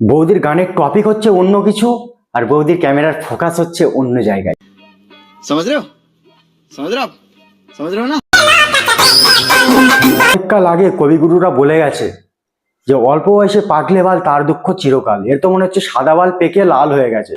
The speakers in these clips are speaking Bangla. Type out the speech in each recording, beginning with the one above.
বৌদির গানের টপিক হচ্ছে অন্য কিছু আর বৌদির ক্যামেরার ফোকাস হচ্ছে অন্য জায়গায়। সমাজ আগে কবিগুরুরা বলে গেছে যে অল্প বয়সে পাকলে বাল তার দুঃখ চিরকাল। এর তো মনে হচ্ছে সাদা বাল পেকে লাল হয়ে গেছে।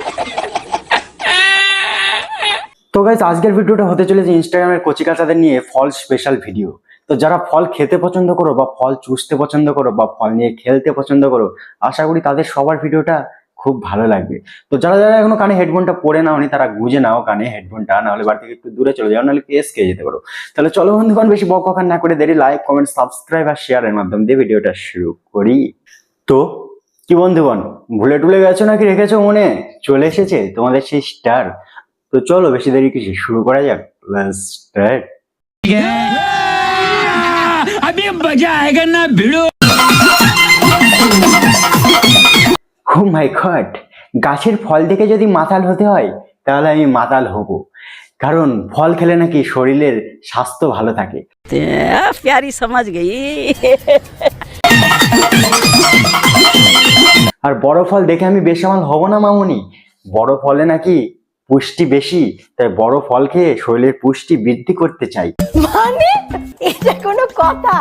তো গাছ আজকের ভিডিওটা হতে চলেছে ইনস্টাগ্রামের কচিকাচাদের নিয়ে ফল স্পেশাল ভিডিও তো যারা ফল খেতে পছন্দ করো বা ফল চুষতে পছন্দ করো বা ফল নিয়ে খেলতে পছন্দ করো, আশা করি তাদের সবার ভিডিওটা খুব ভালো লাগবে। তো যারা যারা এখনও কানে হেডফোনটা পরে নাওনি, তারা গুজে নাও কানে হেডফোনটা, নাহলে বাড়ি থেকে একটু দূরে চলে যাও, নাহলে পেস খেয়ে যেতে পারো। তাহলে চলো বন্ধুগণ বেশি বকবকার না করে দেরি লাইক কমেন্ট সাবস্ক্রাইব আর শেয়ারের মাধ্যমে দিয়ে ভিডিওটা শুরু করি। তো কি বন্ধুগণ ভুলে টুলে গেছো নাকি রেখেছো মনে? চলে এসেছে তোমাদের সেই স্টার তো চলো বেশি দেরি কিছু শুরু করা যাক স্টার্ট मजा आएगा ना भिड़ो ও মাই গড গাছের ফল দেখে যদি মাতাল হতে হয় তাহলে আমি মাতাল হব কারণ ফল খেলে নাকি শরীরের স্বাস্থ্য ভালো থাকে आ, प्यारी समझ गई আর বড় ফল দেখে আমি বেসামাল হব না মামুনি বড় ফলে নাকি পুষ্টি বেশি তাই বড় ফল খেয়ে শরীরের পুষ্টি বৃদ্ধি করতে চাই। মানে? এটা কোনো কথা?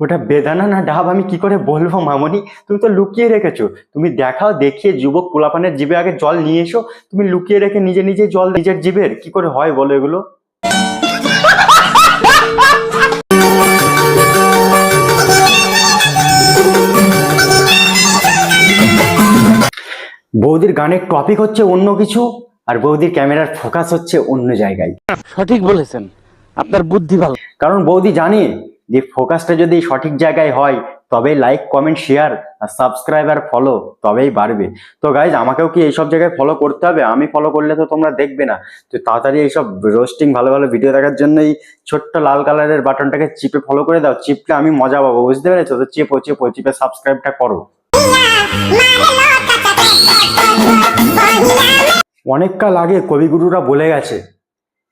ওটা বেদানা না ডাব আমি কি করে বলব মামনি? তুমি তো লুকিয়ে রেখেছো। তুমি দেখাও দেখিয়ে যুবক পোলাপানের জিভে আগে জল নিয়ে এসো। তুমি লুকিয়ে রেখে নিজে নিজে জল নিজের জিভের কি করে হয় বলো এগুলো? বৌদির গানের টপিক হচ্ছে অন্য কিছু আর বৌদির ক্যামেরার ফোকাস হচ্ছে অন্য জায়গায়। সঠিক বলেছেন। আপনার বুদ্ধি ভালো। কারণ বৌদি জানে যে ফোকাসটা যদি সঠিক জায়গায় হয় তবেই লাইক কমেন্ট শেয়ার আর সাবস্ক্রাইব আর ফলো তবেই বাড়বে। তো গাইজ আমাকেও কি এইসব জায়গায় ফলো করতে হবে? আমি ফলো করলে তো তোমরা দেখবে না। তো তাড়াতাড়ি এইসব রোস্টিং ভালো ভালো ভিডিও দেখার জন্য এই ছোট্ট লাল কালারের বাটনটাকে চিপে ফলো করে দাও। চিপলে আমি মজা পাবো বুঝতে পেরেছ? তো চেপো চেপো চিপে সাবস্ক্রাইবটা করো। অনেককাল আগে কবিগুরুরা বলে গেছে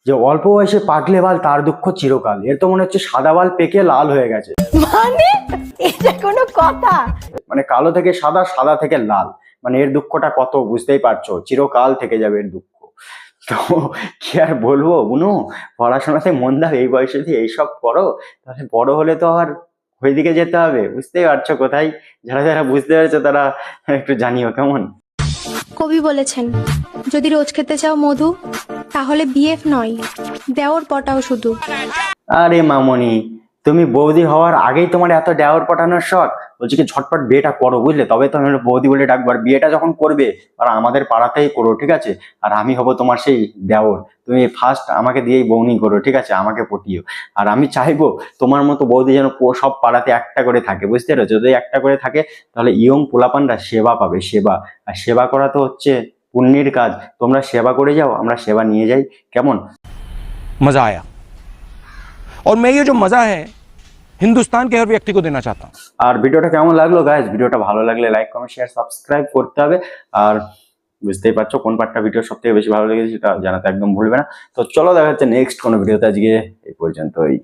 যে অল্প বয়সে পাকলে বাল তার দুঃখ চিরকাল। এর তো মনে হচ্ছে সাদা বাল পেকে লাল হয়ে গেছে। মানে? এটা কোনো কথা? মানে কালো থেকে সাদা সাদা থেকে লাল। মানে এর দুঃখটা কত বুঝতেই পারছ? চিরকাল থেকে যাবে এর দুঃখ। তো কি আর বলব বুনু? পড়াশোনাতে মন দাও এই বয়সে যদি এইসব করো তাহলে বড় হলে তো আর ওইদিকে যেতে হবে। বুঝতেই পারছ কোথায়? যারা যারা বুঝতে পারছ তারা একটু জানিও কেমন? কবি বলেছেন, যদি রোজ খেতে চাও মধু, তাহলে বিএফ নয়, দেওর পটাও শুধু। আরে মামনি, তুমি বৌদি হওয়ার আগেই তোমার এত দেওর পটানোর শখ? বলছি কি ঝটপট বিয়েটা করো বুঝলে তবে তো আমি ওটা বৌদি বলে ডাকবো আর বিয়েটা যখন করবে আর আমাদের পাড়াতেই করো ঠিক আছে আর আমি হব তোমার সেই দেওর তুমি ফার্স্ট আমাকে দিয়েই বৌনি করো ঠিক আছে আমাকে পটিও আর আমি চাইবো তোমার মতো বৌদি যেন পো- সব পাড়াতে একটা করে থাকে বুঝতে পেরেছো যদি একটা করে থাকে তাহলে ইয়ং পোলাপানরা সেবা পাবে সেবা আর সেবা করা তো হচ্ছে পুণ্যের কাজ তোমরা সেবা করে যাও আমরা সেবা নিয়ে যাই কেমন मज़ा आया और मैं ये जो मज़ा है হিন্দুস্তান কে হর ব্যক্তি কো দেনা চাহতা আর ভিডিওটা কেমন লাগল গাইস ভিডিওটা ভালো লাগলে লাইক কমেন্ট শেয়ার সাবস্ক্রাইব করতে হবে। আর বুঝতেই পারছ কোন পার্টটা ভিডিও সব থেকে বেশি ভালো লেগেছে সেটা জানাতে একদম ভুলবে না। তো চলো দেখা যাচ্ছে নেক্সট কোনো ভিডিওতে আজকে এই পর্যন্তই।